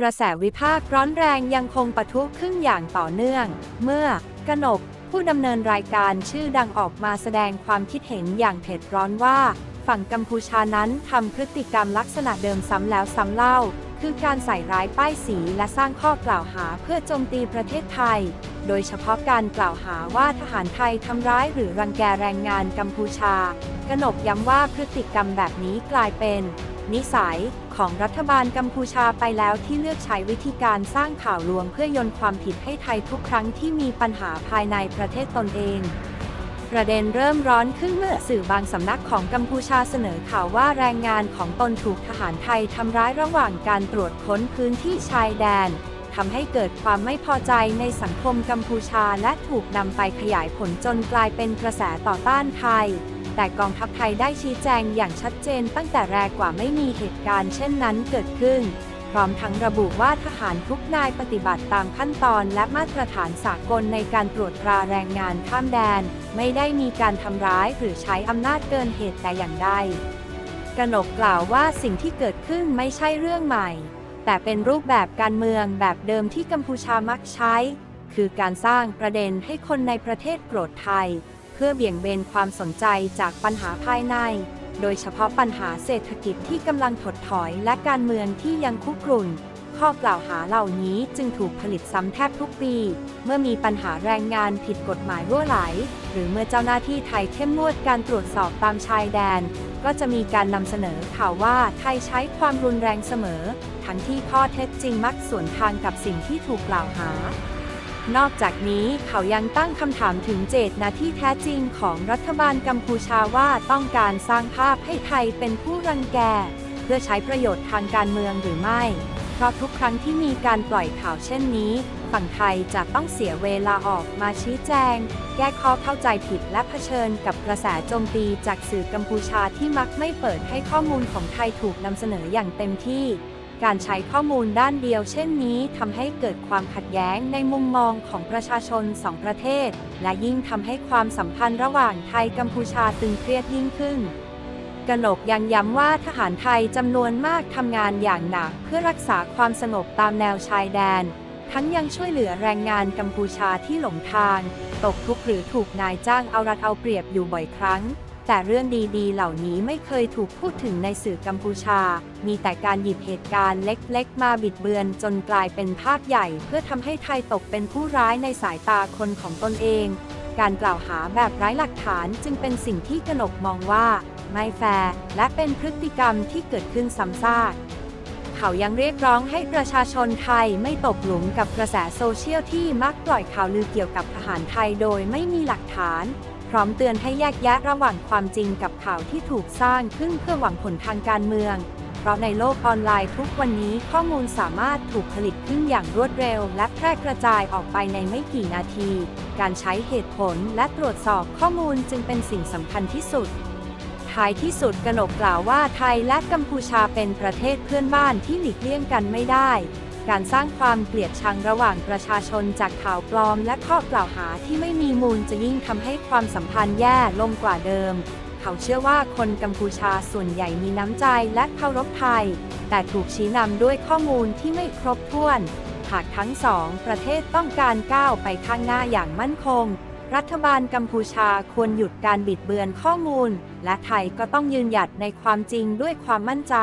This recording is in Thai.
กระแสวิพากษ์ร้อนแรงยังคงปะทุขึ้นอย่างต่อเนื่อง เมื่อกนกผู้ดำเนินรายการชื่อดังออกมาแสดงความคิดเห็นอย่างเผ็ดร้อนว่า ฝั่งกัมพูชานั้นทำพฤติกรรมลักษณะเดิมซ้ำแล้วซ้ำเล่า คือการใส่ร้ายป้ายสีและสร้างข้อกล่าวหาเพื่อโจมตีประเทศไทย โดยเฉพาะการกล่าวหาว่าทหารไทยทำร้ายหรือรังแกแรงงานกัมพูชากนกย้ำว่าพฤติกรรมแบบนี้กลายเป็น นิสัย ของรัฐบาลกัมพูชาไปแล้วที่เลือกใช้วิธีการสร้างข่าวลวงเพื่อยนความผิดให้ไทยทุกครั้งที่มีปัญหาภายในประเทศตนเองประเด็นเริ่มร้อนขึ้นเมื่อสื่อบางสำนักของกัมพูชาเสนอข่าวว่าแรงงานของตนถูกทหารไทยทำร้ายระหว่างการตรวจค้นพื้นที่ชายแดนทำให้เกิดความไม่พอใจในสังคมกัมพูชาและถูกนำไปขยายผลจนกลายเป็นกระแสต่อต้านไทย แต่กองทัพไทยได้ชี้แจงอย่างชัดเจนตั้งแต่แรกกว่าไม่มีเหตุการณ์เช่นนั้นเกิดขึ้น พร้อมทั้งระบุว่าทหารทุกนายปฏิบัติตามขั้นตอนและมาตรฐานสากลในการตรวจตราแรงงานข้ามแดน ไม่ได้มีการทำร้ายหรือใช้อำนาจเกินเหตุแต่อย่างใดกนกกล่าวว่าสิ่งที่เกิดขึ้นไม่ใช่เรื่องใหม่ แต่เป็นรูปแบบการเมืองแบบเดิมที่กัมพูชามักใช้ คือการสร้างประเด็นให้คนในประเทศโกรธไทย เพื่อเบี่ยงเบนความสนใจจากปัญหาภายใน โดยเฉพาะปัญหาเศรษฐกิจที่กำลังถดถอยและการเมืองที่ยังคุกรุ่น ข้อกล่าวหาเหล่านี้จึงถูกผลิตซ้ำแทบทุกปี เมื่อมีปัญหาแรงงานผิดกฎหมายรั่วไหล หรือเมื่อเจ้าหน้าที่ไทยเข้มงวดการตรวจสอบตามชายแดน ก็จะมีการนำเสนอข่าวว่าไทยใช้ความรุนแรงเสมอ ทั้งที่ข้อเท็จจริงมักสวนทางกับสิ่งที่ถูกกล่าวหา นอกจากนี้เขายังตั้งคำถามถึงเจตนาที่แท้จริงของรัฐบาลกัมพูชาว่าต้องการสร้างภาพให้ไทยเป็นผู้รังแก เพื่อใช้ประโยชน์ทางการเมืองหรือไม่ เพราะทุกครั้งที่มีการปล่อยข่าวเช่นนี้ ฝั่งไทยจะต้องเสียเวลาออกมาชี้แจง แก้ข้อเข้าใจผิดและเผชิญกับกระแสโจมตีจากสื่อกัมพูชาที่มักไม่เปิดให้ข้อมูลของไทยถูกนำเสนออย่างเต็มที่ การใช้ข้อมูลด้านเดียวเช่นนี้ทำให้เกิดความขัดแย้งในมุมมองของประชาชนสองประเทศ และยิ่งทำให้ความสัมพันธ์ระหว่างไทยกัมพูชาตึงเครียดยิ่งขึ้นกนกยังย้ำว่าทหารไทยจำนวนมากทำงานอย่างหนักเพื่อรักษาความสงบตามแนวชายแดน ทั้งยังช่วยเหลือแรงงานกัมพูชาที่หลงทาง ตกทุกข์หรือถูกนายจ้างเอารัดเอาเปรียบอยู่บ่อยครั้ง แต่เรื่องดีๆ เหล่านี้ไม่เคยถูกพูดถึงในสื่อกัมพูชา มีแต่การหยิบเหตุการณ์เล็กๆ มาบิดเบือนจนกลายเป็นภาพใหญ่ เพื่อทำให้ไทยตกเป็นผู้ร้ายในสายตาคนของตนเอง การกล่าวหาแบบไร้หลักฐานจึงเป็นสิ่งที่กนกมองว่า ไม่แฟร์และเป็นพฤติกรรมที่เกิดขึ้นซ้ำซากเขายังเรียกร้องให้ประชาชนไทยไม่ตกหลุมกับกระแสโซเชียลที่มักปล่อยข่าวลือเกี่ยวกับทหารไทยโดยไม่มีหลักฐาน พร้อมเตือนให้แยกแยะระหว่างความจริงกับข่าวที่ถูกสร้างขึ้นเพื่อหวังผลทางการเมือง เพราะในโลกออนไลน์ทุกวันนี้ข้อมูลสามารถถูกผลิตขึ้นอย่างรวดเร็ว และแพร่กระจายออกไปในไม่กี่นาที การใช้เหตุผลและตรวจสอบข้อมูลจึงเป็นสิ่งสำคัญที่สุดท้ายที่สุดกนกกล่าวว่าไทยและกัมพูชาเป็นประเทศเพื่อนบ้านที่หลีกเลี่ยงกันไม่ได้ การสร้างความเกลียดชังระหว่างประชาชนจากข่าวปลอม และข้อกล่าวหาที่ไม่มีมูลจะยิ่งทำให้ความสัมพันธ์แย่ลงกว่าเดิม เขาเชื่อว่าคนกัมพูชาส่วนใหญ่มีน้ำใจและเคารพไทย แต่ถูกชี้นำด้วยข้อมูลที่ไม่ครบถ้วน หากทั้งสองประเทศต้องการก้าวไปข้างหน้าอย่างมั่นคง รัฐบาลกัมพูชาควรหยุดการบิดเบือนข้อมูล และไทยก็ต้องยืนหยัดในความจริงด้วยความมั่นใจ